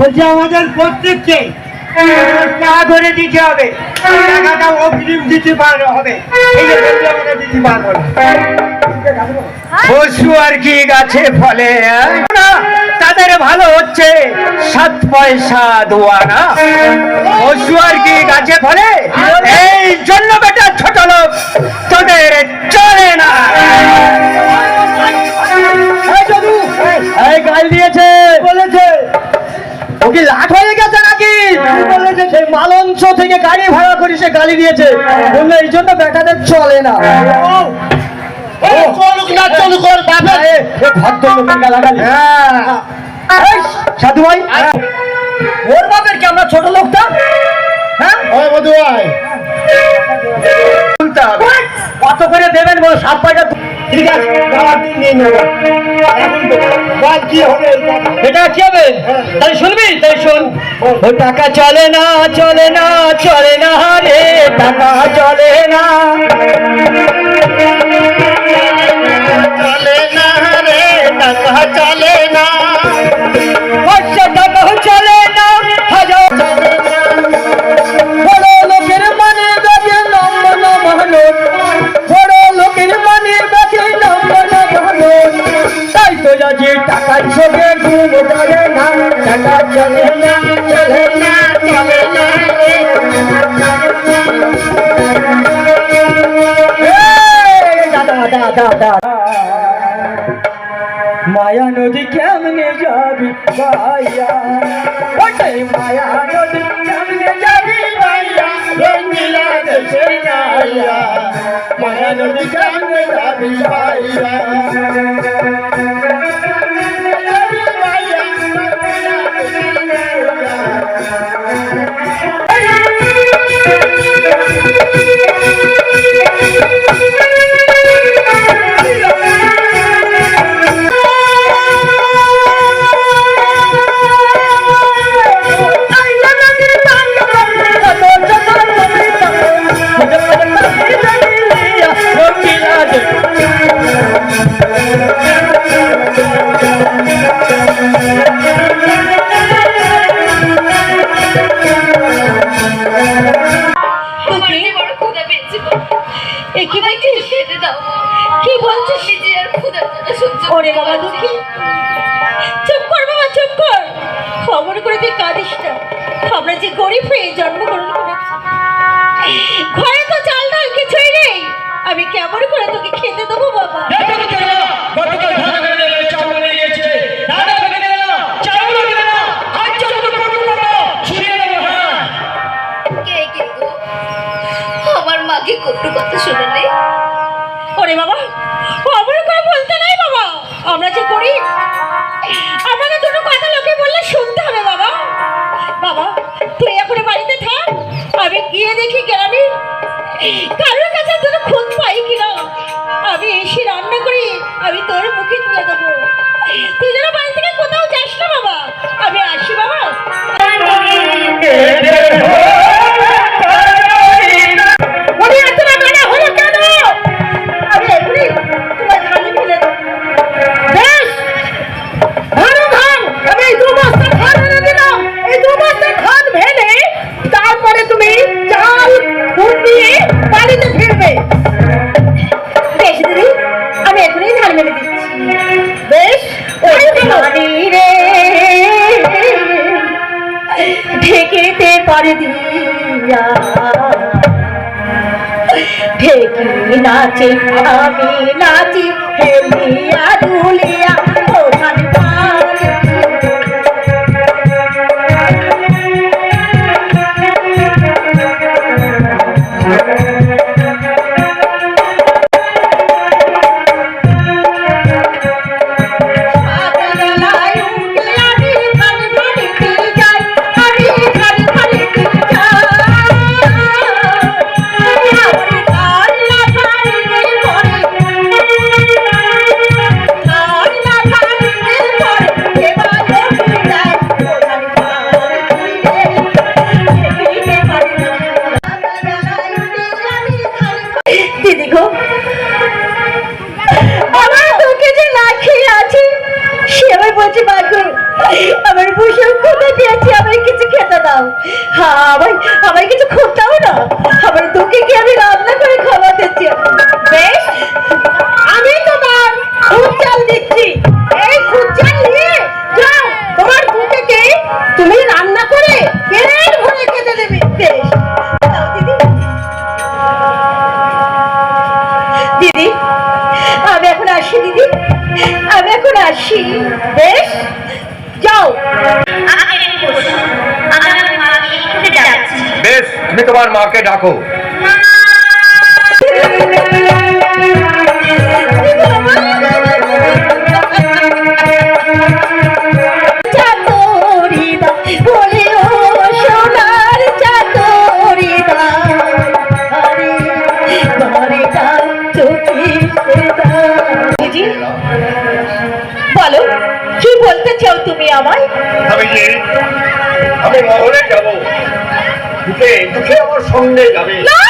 বলছি আমাদের প্রত্যেককে টাকা ধরে দিতে হবে। টাকাটা অগ্রিম দিতে পার হবে। দিতে পার পশু আর কি গাছে ফলে হ্যাঁ? তাদের ভালো হচ্ছে। সাত পয়সা দোয়ানা। পশু আর কি গাছে ফলে? গাড়ি ভাড়া করে সে গালি দিয়েছে। বলল এই জন্য বেটাদের চলে না। চলুক না চলুক ওর বাপের এ, এ ভদ্রলোকের গালাগালি। সাধু ভাই ওর বাপের কি আমরা ছোট লোকটা? হ্যাঁ? ভাই। কত করে দেবেন বল? সাত পয়সা ঠিক আছে? এটা কি হবে? তাই শুনবি? তাই শোন। ও টাকা চলে না চলে না চলে না রে। টাকা চলে না। চলে না রে টাকা চলে না। দাদা দাদা মায়া নদী কেমনে যাবি ভাইয়া? মায়া নদী কেমনে যাবি মায়া নদী কেমনে যাবি ওরে বাবা দুঃখী। চুপ কর বাবা, চুপ কর। খবর করে তুই কাঁদিস না। আমরা যে গরিব হয়ে জন্মগ্রহণ করেছি। ঘরে তো চাল ডাল কিছুই নেই। আমি কেমন করে তোকে খেতে দেবো বাবা? আমার মাকে কটু কথা শোনালে ওরে বাবা। খবর করে বলতে নাই বাবা। আমরা যে করি আমাদের দুটো কথা লোকে বললে শুনতে হবে বাবা। বাবা, তুই এখন বাড়িতে থাক, আমি গিয়ে দেখি গ্রামে কারোর কাছে তোর খুন পাই কিনা। আমি এসে রান্না করি, আমি তোর মুখে তুলে দেবো। তুই দিয়া। ঢেকি নাচে আমি নাচি হেলিয়া দুলিয়া আমায় আমায় কিছু খুঁজতাও না? আমার দুঃখে কি আমি রান্না করে খাওয়াতে বেশ, আমি তোমার চাল দিচ্ছি। এই চাল নিয়ে তুমি রান্না করে পেট ভরে খেতে দেবে। বেশ। দিদি, আমি এখন আসি, দিদি। আমি এখন আসি। বেশ, যাও। তুমি তোমার মাকে ডাকো। বলে কি বলতে চাও তুমি আমায়? আমি আমি মহলে যাব। দুঃখে দুঃখে আমার সঙ্গে যাবে। না!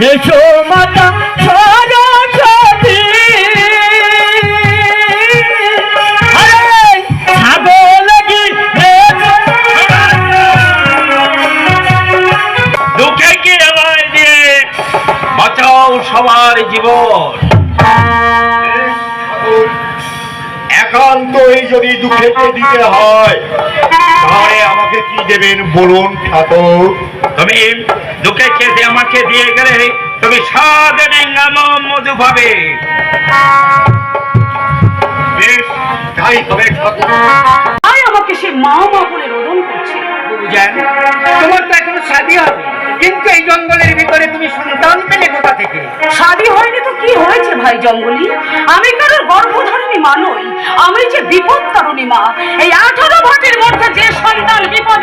এসো মাতা সরস্বতী দুঃখে? কি আমায় দিয়ে বাঁচাও সবার জীবন? একান্তই যদি দুঃখেতে দিতে হয়? তাহলে আমাকে কি দেবেন বলুন ঠাকুর? তুমি দুঃখে খেতে আমাকে দিয়ে গেলে তুমি সাদে মধু পাবে। তাই হবে ঠাকুর। আমাকে সে মা মা বলে রোদন করছে। বুঝেন তোমার তো এখনও শাদী হবে কিন্তু এই জঙ্গলের ভিতরে তুমি সন্তান পেলে কোথা থেকে? শাদি হয়নি তো কি হয়েছে ভাই জঙ্গলি? আমি কারোর গর্ভধারণী মা নই, আমি যে বিপদ কারণী মা। এই আঠারো ভাটির মধ্যে যে সন্তান বিপদে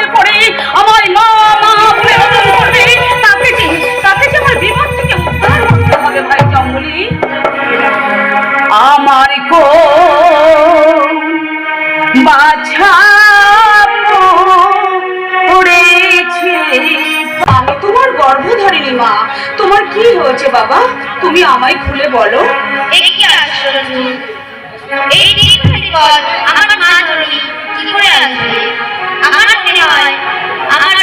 গর্ভধারিণী মা। তোমার কি হয়েছে বাবা? তুমি আমায় খুলে বলো। এই আমার মা ধরণী কি আমার আমার